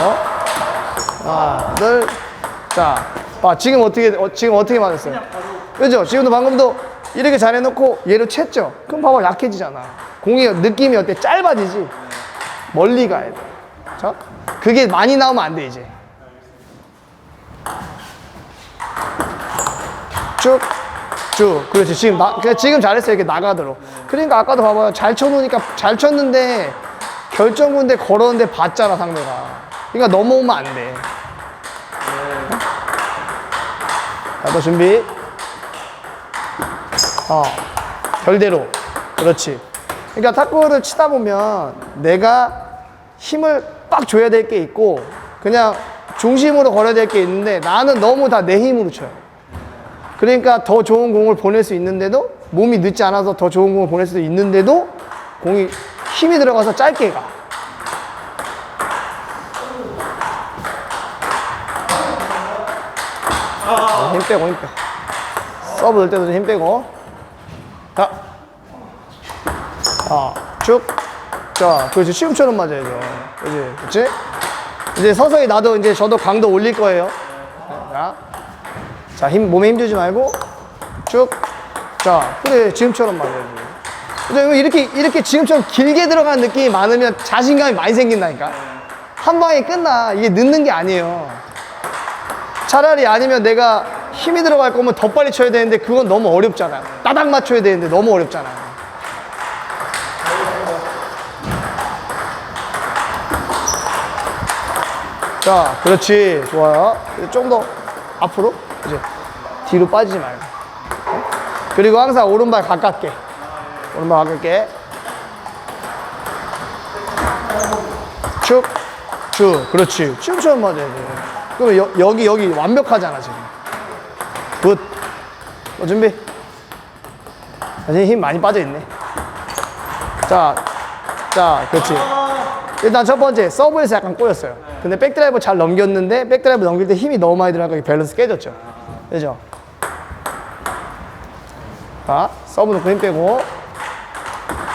어? 하나, 둘. 자, 봐. 지금 어떻게, 어, 지금 어떻게 맞았어요? 그죠? 지금도 방금도 이렇게 잘 해놓고 얘를 챘죠? 그럼 봐봐, 약해지잖아. 공이 느낌이 어때? 짧아지지? 멀리 가야 돼. 자, 그게 많이 나오면 안 돼, 이제. 쭉, 쭉. 그렇지. 지금 나, 그냥 지금 잘했어요. 이렇게 나가도록. 그러니까 아까도 봐봐요. 잘 쳐놓으니까 잘 쳤는데 결정군데 걸었는데 봤잖아, 상대가. 그러니까 넘어오면 안 돼. 자, 너 준비. 어, 결대로. 그렇지. 그러니까 탁구를 치다 보면 내가 힘을 빡 줘야 될 게 있고 그냥 중심으로 걸어야 될 게 있는데 나는 너무 다 내 힘으로 쳐요. 그러니까 더 좋은 공을 보낼 수 있는데도 몸이 늦지 않아서 더 좋은 공을 보낼 수도 있는데도 공이 힘이 들어가서 짧게 가. 어, 힘 빼고 힘 빼고 서브 넣을 때도 좀힘 빼고 자, 아, 쭉. 자, 그렇지. 시험처럼 맞아야죠. 그렇지. 그렇지? 이제 서서히 나도 이제 저도 강도 올릴 거예요. 자, 자, 힘, 몸에 힘주지 말고 쭉. 자, 그래. 지금처럼 맞아야지. 그죠? 이렇게, 이렇게 지금처럼 길게 들어가는 느낌이 많으면 자신감이 많이 생긴다니까. 한 방에 끝나. 이게 늦는 게 아니에요. 차라리 아니면 내가 힘이 들어갈 거면 더 빨리 쳐야 되는데 그건 너무 어렵잖아요. 따닥 맞춰야 되는데 너무 어렵잖아요. 자, 그렇지. 좋아요. 좀 더 앞으로. 이제 뒤로 빠지지 말고. 그리고 항상 오른발 가깝게. 오른발 가깝게. 쭉, 쭉. 그렇지. 지금처럼 맞아야 돼. 그러면 여, 여기, 여기 완벽하잖아, 지금. 굿. 어, 준비. 사실 힘 많이 빠져있네. 자, 자, 그렇지. 일단 첫 번째, 서브에서 약간 꼬였어요. 근데 백드라이브 잘 넘겼는데, 백드라이브 넘길 때 힘이 너무 많이 들어가니까 밸런스 깨졌죠. 그죠? 자, 서브 놓고 힘 빼고.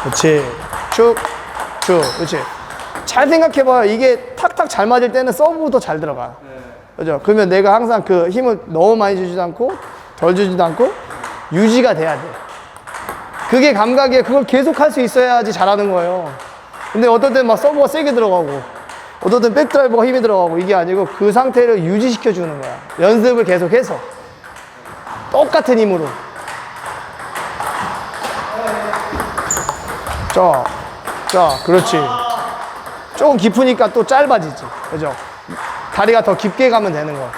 그렇지. 쭉, 쭉. 그렇지. 잘 생각해봐요. 이게 탁탁 잘 맞을 때는 서브부터 잘 들어가. 그죠? 그러면 내가 항상 그 힘을 너무 많이 주지도 않고, 덜 주지도 않고, 유지가 돼야 돼. 그게 감각이에요. 그걸 계속 할 수 있어야지 잘하는 거예요. 근데 어떨 땐 막 서브가 세게 들어가고, 어떨 땐 백드라이버가 힘이 들어가고, 이게 아니고 그 상태를 유지시켜 주는 거야. 연습을 계속해서. 똑같은 힘으로. 자, 자, 그렇지. 조금 깊으니까 또 짧아지지. 그죠? 다리가 더 깊게 가면 되는 거야.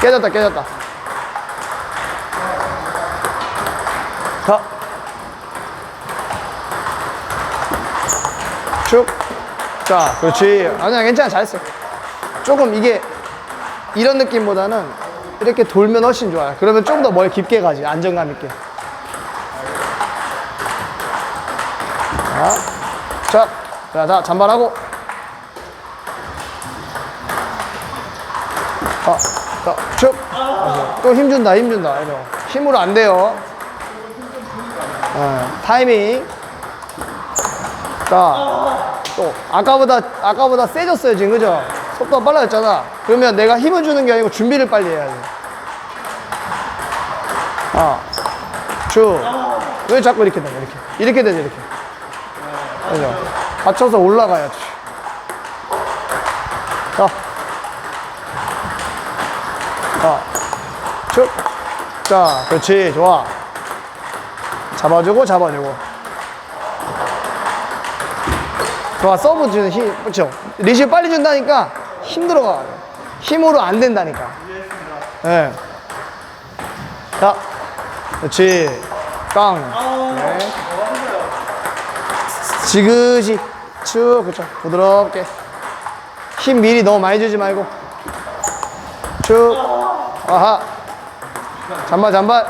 깨졌다, 깨졌다. 자. 쭉. 자, 그렇지. 아니야, 괜찮아. 잘했어. 조금 이게 이런 느낌보다는 이렇게 돌면 훨씬 좋아요. 그러면 좀더 머리 깊게 가지. 안정감 있게. 자, 자, 자, 자 잔발하고. 자, 자, 쭉. 또 힘준다, 힘준다. 힘으로 안 돼요. 어, 타이밍. 자, 또 아까보다 아까보다 세졌어요 지금 그죠? 속도가 빨라졌잖아. 그러면 내가 힘을 주는 게 아니고 준비를 빨리 해야 돼. 아, 쭉. 왜 자꾸 이렇게 되냐 이렇게 이렇게 되지 이렇게. 그죠? 받쳐서 올라가야지. 자, 자, 쭉. 자, 그렇지, 좋아. 잡아주고 잡아주고. 좋아 서브 주는 힘 그렇죠 리시브 빨리 준다니까 힘들어가 힘으로 안 된다니까 예. 자 그렇지 깡 네. 지그시. 쭉 그렇죠 부드럽게. 힘 미리 너무 많이 주지 말고. 쭉. 아하. 잔발 잔발.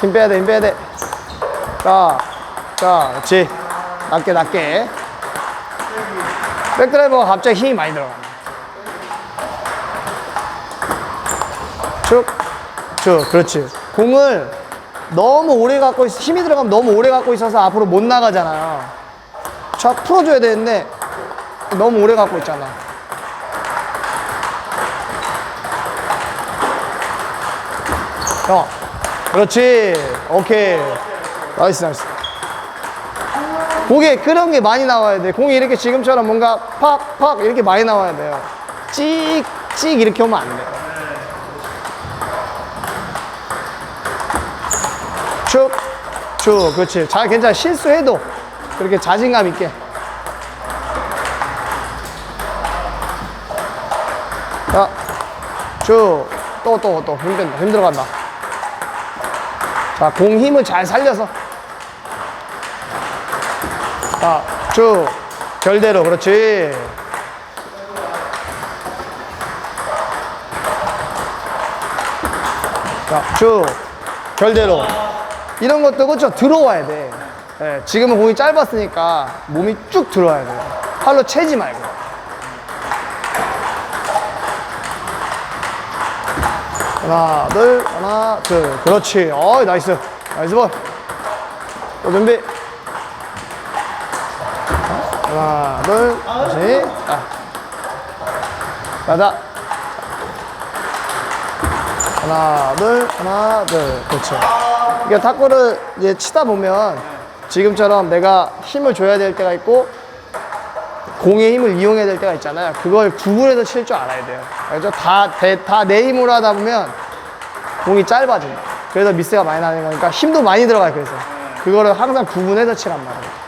힘 빼야 돼힘 빼야 돼자 자, 그렇지. 낮게, 낮게. 백드라이버가 갑자기 힘이 많이 들어가. 쭉, 쭉, 그렇지. 공을 너무 오래 갖고 있어. 힘이 들어가면 너무 오래 갖고 있어서 앞으로 못 나가잖아요. 쫙 풀어줘야 되는데, 너무 오래 갖고 있잖아. 형, 그렇지. 오케이. 나이스, 나이스. 공에 그런 게 많이 나와야 돼. 공이 이렇게 지금처럼 뭔가 팍, 팍 이렇게 많이 나와야 돼요. 찍, 찍 이렇게 오면 안 돼. 축, 축. 그렇지. 잘, 괜찮아. 실수해도 그렇게 자신감 있게. 자, 쭉, 또, 또, 또, 힘든다, 힘들어간다. 자, 공 힘을 잘 살려서. 자, 쭉, 결대로, 그렇지. 자, 쭉, 결대로. 이런 것도 그렇죠. 들어와야 돼. 예, 지금은 공이 짧았으니까 몸이 쭉 들어와야 돼요. 팔로 채지 말고. 하나, 둘, 하나, 둘. 그렇지. 어이, 나이스. 나이스 볼. 또 준비. 하나, 둘, 다시. 아. 가자. 하나, 둘, 하나, 둘. 그렇죠. 이게 탁구를 이제 치다 보면 지금처럼 내가 힘을 줘야 될 때가 있고 공의 힘을 이용해야 될 때가 있잖아요. 그걸 구분해서 칠 줄 알아야 돼요. 알죠? 다, 다내 힘으로 하다 보면 공이 짧아진다. 그래서 미스가 많이 나는 거니까 힘도 많이 들어가요. 그래서 그거를 항상 구분해서 치란 말이에요.